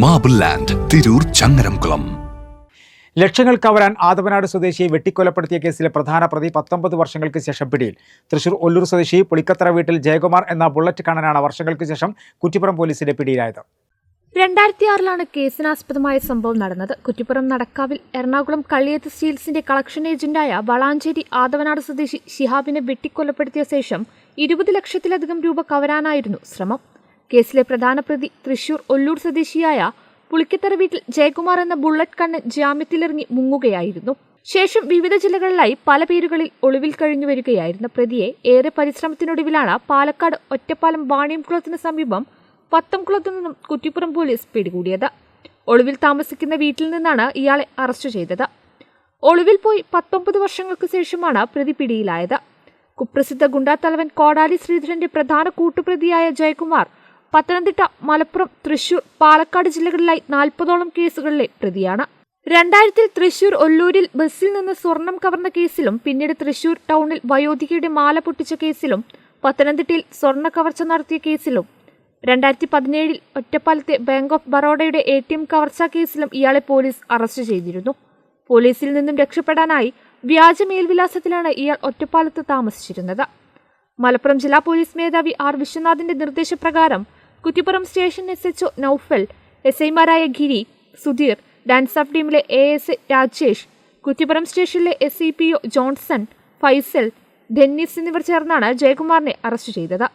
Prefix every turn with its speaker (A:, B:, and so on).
A: Marble land Tirur Changaramkulam
B: ലക്ഷങ്ങൾ കവരാൻ ആദവനാട് സ്വദേശിയെ വെട്ടിക്കൊലപ്പെടുത്തിയ കേസിലെ പ്രധാന പ്രതി പത്തൊമ്പത് വർഷങ്ങൾക്ക് ശേഷം പിടിയിൽ. തൃശൂർ ഒല്ലൂർ സ്വദേശി പുളിക്കത്തറ വീട്ടിൽ ജയകുമാർ എന്ന ബുള്ളറ്റ് കണ്ണനാണ് വർഷങ്ങൾക്ക് ശേഷം കുറ്റിപ്പുറം പോലീസിന്റെ പിടിയിലായത്.
C: രണ്ടായിരത്തി ആറിലാണ് കേസിനാസ്പദമായ സംഭവം നടന്നത്. കുറ്റിപ്പുറം നടക്കാവിൽ എറണാകുളം കള്ളിയത്ത് സ്റ്റീൽസിന്റെ കളക്ഷൻ ഏജന്റായ വളാഞ്ചേരി ആദവനാട് സ്വദേശി ഷിഹാബിനെ വെട്ടിക്കൊലപ്പെടുത്തിയ ശേഷം ഇരുപത് ലക്ഷത്തിലധികം രൂപ കവരാനായിരുന്നു ശ്രമം. കേസിലെ പ്രധാന പ്രതി തൃശൂർ ഒല്ലൂർ സ്വദേശിയായ പുളിക്കത്തറ വീട്ടിൽ ജയകുമാർ എന്ന ബുള്ളറ്റ് കണ്ണ് ജാമ്യത്തിലിറങ്ങി മുങ്ങുകയായിരുന്നു. ശേഷം വിവിധ ജില്ലകളിലായി പല പേരുകളിൽ ഒളിവിൽ കഴിഞ്ഞു വരികയായിരുന്ന പ്രതിയെ ഏറെ പരിശ്രമത്തിനൊടുവിലാണ് പാലക്കാട് ഒറ്റപ്പാലം വാണിയംകുളത്തിന് സമീപം പത്തംകുളത്തു നിന്നും കുറ്റിപ്പുറം പോലീസ് പിടികൂടിയത്. ഒളിവിൽ താമസിക്കുന്ന വീട്ടിൽ നിന്നാണ് ഇയാളെ അറസ്റ്റ് ചെയ്തത്. ഒളിവിൽ പോയി പത്തൊമ്പത് വർഷങ്ങൾക്ക് ശേഷമാണ് പ്രതി പിടിയിലായത്. കുപ്രസിദ്ധ ഗുണ്ടാത്തലവൻ കോടാലി ശ്രീധരന്റെ പ്രധാന കൂട്ടുപ്രതിയായ ജയകുമാർ പത്തനംതിട്ട മലപ്പുറം തൃശൂർ പാലക്കാട് ജില്ലകളിലായി നാൽപ്പതോളം കേസുകളിലെ പ്രതിയാണ്. രണ്ടായിരത്തിൽ തൃശൂർ ഒല്ലൂരിൽ ബസ്സിൽ നിന്ന് സ്വർണം കവർന്ന കേസിലും പിന്നീട് തൃശൂർ ടൗണിൽ വയോധികയുടെ മാല പൊട്ടിച്ച കേസിലും പത്തനംതിട്ടയിൽ സ്വർണ കവർച്ച നടത്തിയ കേസിലും രണ്ടായിരത്തി പതിനേഴിൽ ഒറ്റപ്പാലത്തെ ബാങ്ക് ഓഫ് ബറോഡയുടെ എ ടി എം കവർച്ചാ കേസിലും ഇയാളെ പോലീസ് അറസ്റ്റ് ചെയ്തിരുന്നു. പോലീസിൽ നിന്നും രക്ഷപ്പെടാനായി വ്യാജ മേൽവിലാസത്തിലാണ് ഇയാൾ ഒറ്റപ്പാലത്ത് താമസിച്ചിരുന്നത്. മലപ്പുറം ജില്ലാ പോലീസ് മേധാവി ആർ വിശ്വനാഥിന്റെ നിർദ്ദേശപ്രകാരം Kuttippuram station S H O Naufal S ഐമാരായ ഗിരി സുധീർ ഡാൻസ് ഓഫ് ടീമിലെ എ എസ് രാജേഷ് കുറ്റിപ്പുറം സ്റ്റേഷനിലെ S C P O Johnson Faisal Dennis എന്നിവർ ചേർന്നാണ് ജയകുമാറിനെ അറസ്റ്റ് ചെയ്തത്.